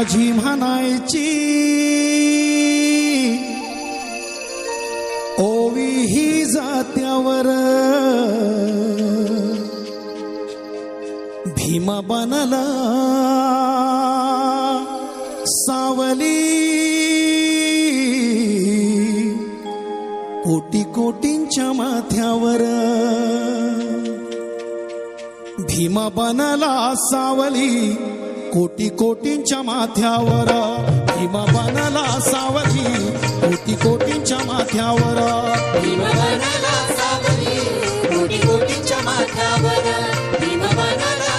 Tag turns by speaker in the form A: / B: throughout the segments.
A: आजी म्हणायची ओवी ही जात्यावर. भीम बनला सावली. कोटी कोटींच्या माथ्यावर. भीमा बनला सावली. कोटी कोटींच्या माथ्यावर भीमा बनला सावली. कोटी कोटींच्या माथ्यावर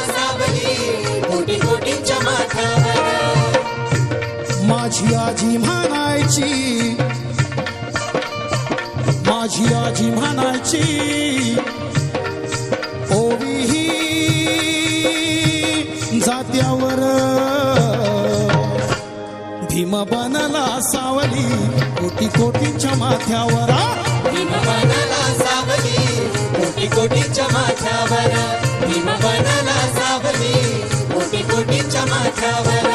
B: सावली. कोटी कोटींच्या माथ्यावर.
A: माझी आजी म्हणायची माझी आजी म्हणायची ओवी ही भीम बनला सावली कोटी कोटींच्या माथ्यावर.
B: भीमवनाला सावली कोटी कोटींच्या माथ्यावर. भीमवनाला सावली कोटी कोटींच्या माथ्यावर.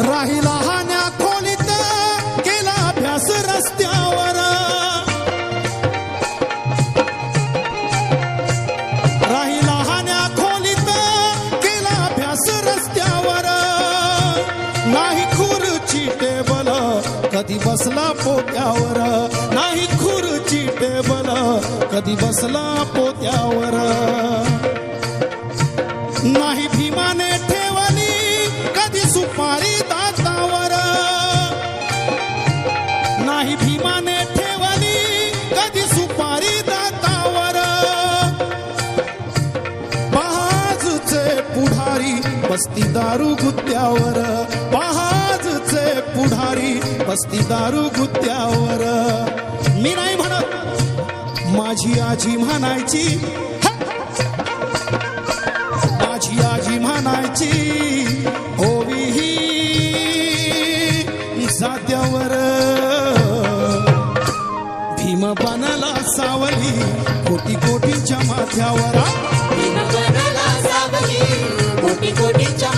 A: राहिला कधी बसला पोत्यावर? नाही खुर्ची टेबल कधी बसला पोत्यावर? नाही भीमाने ठेवली कधी सुपारी दातावर? नाही भीमाने ठेवली कधी सुपारी दातावर? बाजूचे पुढारी बसती दारू गुत्यावर. पहाजचे पुढारी पस्ती दारू गुत्त्यावर मी नाही म्हणत माझी आजी म्हणायची. माझी आजी म्हणायची होवी ही जात्यावर. भीम बनला सावली कोटी कोटीच्या माथ्यावर.
B: भीमवनाला सावली कोटी कोटींच्या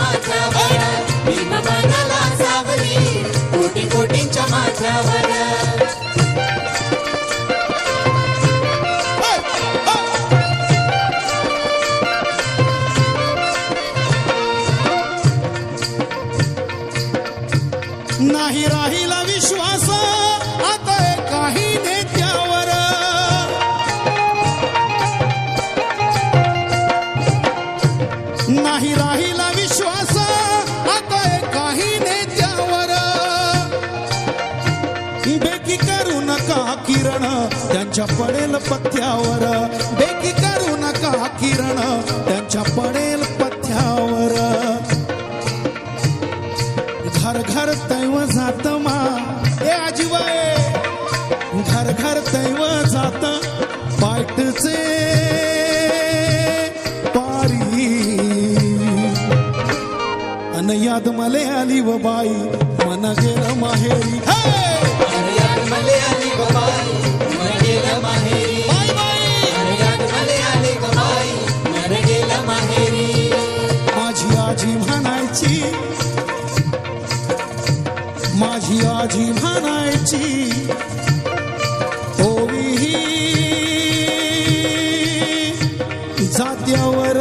A: नाही राहिला विश्वास. आता काही नेत्यावर. नाही राहिला विश्वास. आता काही नेत्यावर. बेकी करू नका किरण त्यांच्या पडेल पथ्यावर. बेकी करू नका किरण त्यांच्या पडेल दैव जाता पाटचे पारी। अन याद मले आली व बाई मना गेल माहेरी। माझी आजी म्हणायची माझी आजी म्हणायची जात्यावर